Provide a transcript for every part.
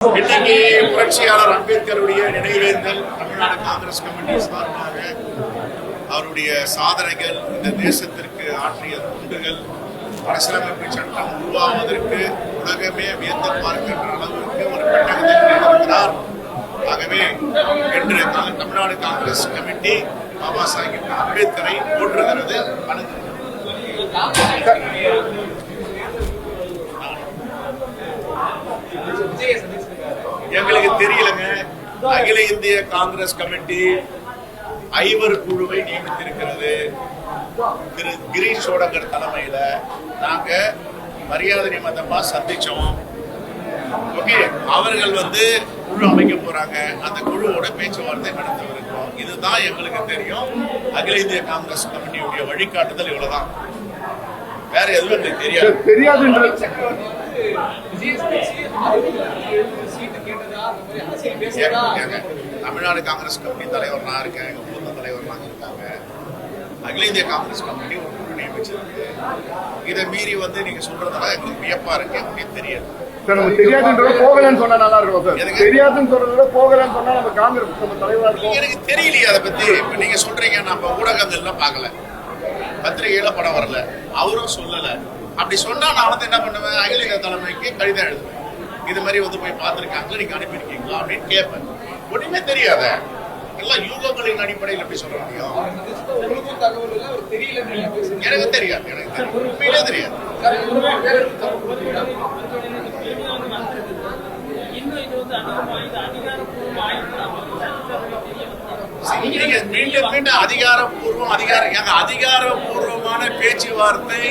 இன்னைக்கு புரட்சியாளர் அம்பேத்கருடைய நினைவேந்தல் தமிழ்நாடு காங்கிரஸ் கமிட்டி சார்பாக அவருடைய சாதனைகள் இந்த தேசத்திற்கு ஆற்றிய தொண்டுகள் அரசியலமைப்பு சட்டம் உருவாவதற்கு உலகமே வியந்து பார்க்கின்ற அளவிற்கு ஒரு பெட்டகத்தில் ஆகவே என்று தமிழ்நாடு காங்கிரஸ் கமிட்டி பாபா சாஹிப் அம்பேத்கரை போற்றுகிறது. வணங்குகிறது எங்களுக்கு தெரியலங்க அகில இந்திய காங்கிரஸ் கமிட்டி ஐவர் குழுவை நியமித்திருக்கிறது. திரு கிரீஷ் சோடங்கர் தலைமையில நாங்க மரியாதை நிமித்தமா சந்திச்சோம். ஓகே அவர்கள் வந்து குழு அமைக்க போறாங்க. அந்த குழுவோட பேச்சுவார்த்தை நடத்தவிருக்கிறோம் இதுதான் எங்களுக்கு தெரியும். அகில இந்திய காங்கிரஸ் கமிட்டியுடைய வழிகாட்டுதல் இவ்வளவுதான். வேற எதுவும் எங்களுக்கு தெரியாது. ஏங்க, தமிழ்நாடு காங்கிரஸ் கமிட்டி தலைவர் நான் இருக்கேன். எங்க மூத்த தலைவர் இருக்காங்க. அகில இந்திய காங்கிரஸ் கமிட்டி ஒரு குழு நியமிச்சிருக்கு இதை மீறி வந்து நீங்க சொல்றதெல்லாம் எங்களுக்கு வியப்பா இருக்கு. எனக்கு தெரியாது. எனக்கு தெரியலையே அதை பத்தி. இப்ப நீங்க சொல்றீங்க நம்ம ஊடகங்கள்ல பார்க்கல. பத்திரிகையில படம் வரல. அவரும் சொல்லல. அப்படி சொன்னா நான் வந்து என்ன பண்ணுவேன்? அகில இந்திய தலைமைக்கு கடிதம் எழுதுவேன். இது மாதிரி வந்து போய் பார்த்திருக்காங்க நீங்க அனுப்பியிருக்கீங்களா? அப்படின்னு கேட்பேன். ஒண்ணுமே தெரியாத. எல்லாம் யூகங்களின் அடிப்படையில் எப்படி சொல்ல முடியும் எனக்கு தெரியாது எனக்கு தெரியாது. உண்மையிலே தெரியாது. மீண்டும் மீண்டும் அதிகாரப்பூர்வம் அதிகார ஏங்க, அதிகாரப்பூர்வமான பேச்சுவார்த்தை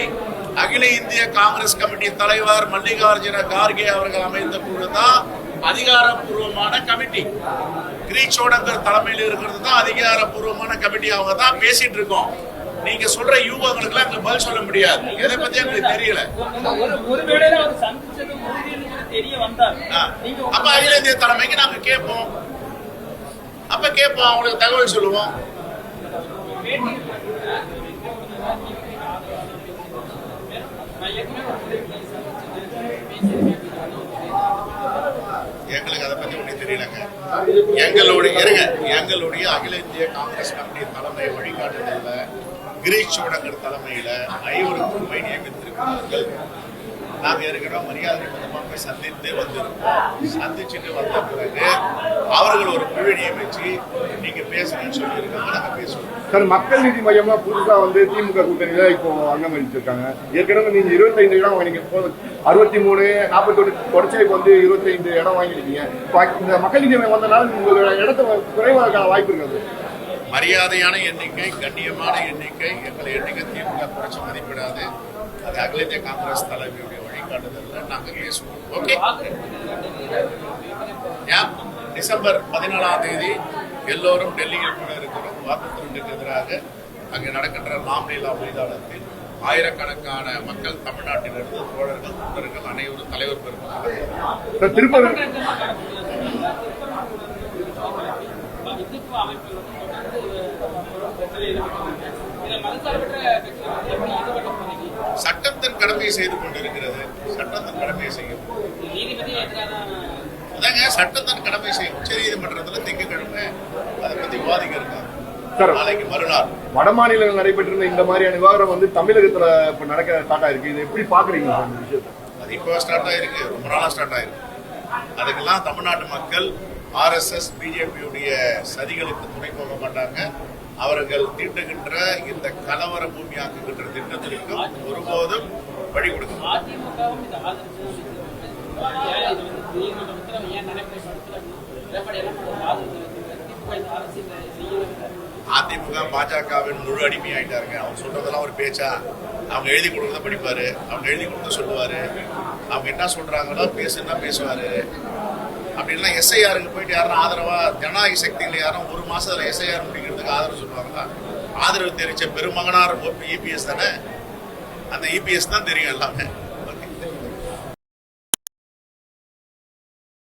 அகில இந்திய காங்கிரஸ் கமிட்டி தலைவர் மல்லிகார்ஜுன கார்கே அவர்கள் அமைந்த குழு தான் அதிகாரப்பூர்வமான கமிட்டி. கிரீச்சோடங்கர் தலைமையில் இருக்கிறது தான் அதிகாரப்பூர்வமான கமிட்டி. அவங்க தான் பேசிட்டு இருக்கோம். நீங்க சொல்ற யூகங்களுக்குலாம் எங்களுக்கு பதில் சொல்ல முடியாது. எதை பத்தி எங்களுக்கு தெரியல. அப்ப அகில இந்திய தலைமைக்கு நாங்க கேட்போம். அப்ப கேட்போம். அவங்களுக்கு தகவல் சொல்லுவோம் பேட்டி நான் ஏற்கனவே ஒரு முறை சந்திச்சது எங்களுக்கு அதை பத்தி ஒன்றும் தெரியலங்க. எங்களுடைய இருங்க. எங்களுடைய அகில இந்திய காங்கிரஸ் கமிட்டி தலைமை வழிகாட்டுதல்ல கிரீஷ் சோடங்கர் தலைமையில ஐவரு நியமித்திருக்கிறார்கள். நாங்க ஏற்கனவே மரியாதை நிமித்தமா போய் சந்தித்து வந்திருக்கோம். சந்திச்சுட்டு வந்த பிறகு அவர்கள் ஒரு குழு நியமிச்சு நீங்க பேசணும்னு சொல்லியிருக்காங்க நாங்க பேசுவோம். சார் மக்கள் நீதி மையமா புதுசா வந்து திமுக கூட்டணியில இப்போ அங்கம் வகிச்சிருக்காங்க ஏற்கனவே நீங்க இருபத்தைந்து இடம் வாங்கினீங்க. அறுபத்தி மூணு நாற்பத்தொன்று தொடர்ச்சியா இப்போ வந்து இருபத்தைந்து இடம் வாங்கிருக்கீங்க இப்போ இந்த மக்கள் நீதி மையம் வந்தனால உங்களோட இடத்த குறைவாக வாய்ப்பு இருக்கிறது மரியாதையான எண்ணிக்கை கண்ணியமான எண்ணிக்கை எங்களை எண்ணிக்கை திமுக குறைச்சு மதிப்பிடாது. அது அகில இந்திய காங்கிரஸ் தலைமையுடைய வழிகாட்டுதல்ல நாங்கள் பேசுவோம். ஓகே ஏன் டிசம்பர் பதினாலாம் தேதி எல்லோரும் டெல்லியில் கூட இருக்கிறோம். வாக்குத்திறனுக்கு எதிராக அங்கே நடக்கின்ற ராம்லீலா மைதானத்தில் ஆயிரக்கணக்கான மக்கள் தமிழ்நாட்டிலிருந்து தோழர்கள் தொண்டர்கள் அனைவரும் தலைவர் பெருமாள் திருப்பதி இந்துத்துவ அமைப்புகள் வந்து தொடர்ந்து சட்டத்தின் கடமையை செய்து கொண்டிருக்கிறது. சட்டத்தின் கடமையை செய்யும். அதாங்க சட்டத்தின் கடமை செய்யும். உச்ச நீதிமன்றத்தில் திங்கட்கிழமை அதை பத்தி விவாதிக்க இருக்காங்க நாளைக்கு மறுநாள். வட மாநிலங்கள் நடைபெற்றிருந்த இந்த மாதிரியான விவகாரம் வந்து தமிழகத்துல இப்ப நடக்க ஸ்டார்ட் ஆயிருக்கு. இது எப்படி பாக்குறீங்க சார் இந்த விஷயத்தை? அது இப்போ ஸ்டார்ட் ஆயிருக்கு. ரொம்ப நாளா ஸ்டார்ட் ஆயிருக்கு. அதுக்கெல்லாம் தமிழ்நாட்டு மக்கள் ஆர்எஸ்எஸ் பிஜேபியுடைய சதிகளுக்கு துணை போக மாட்டாங்க. அவர்கள் தீட்டுகின்ற இந்த கலவர பூமியாக்குகின்ற திட்டத்திற்கும் ஒருபோதும் வழி கொடுக்க அதிமுகவும் இதை ஆதரிச்சு ஏன் இது வந்து நீதிமன்றத்தில் ஏன் நடைமுறைப்படுத்தல எடப்பாடி என்ன பண்ணுறாரு திமுக இந்த அரசியல் செய்யல அதிமுக பாஜகவின் முழு அடிமையாயிட்டாருங்க. அவங்க சொல்றதெல்லாம் ஒரு பேச்சா? அவங்க எழுதி கொடுக்கறத படிப்பாரு. அவங்க எழுதி கொடுத்த சொல்லுவாரு. அவங்க என்ன சொல்றாங்களோ பேசுன்னா பேசுவாரு. அப்படின்னா எஸ்ஐஆருக்கு போயிட்டு யாரும் ஆதரவா ஜனநாயக சக்தியில் யாரும் ஒரு மாசத்துல எஸ்ஐஆர் முடிக்கிறதுக்கு ஆதரவு சொல்லுவாங்களா? ஆதரவு தெரிவிச்ச பெருமகனார் இபிஎஸ் தானே? அந்த இபிஎஸ் தான் தெரியும் எல்லாமே.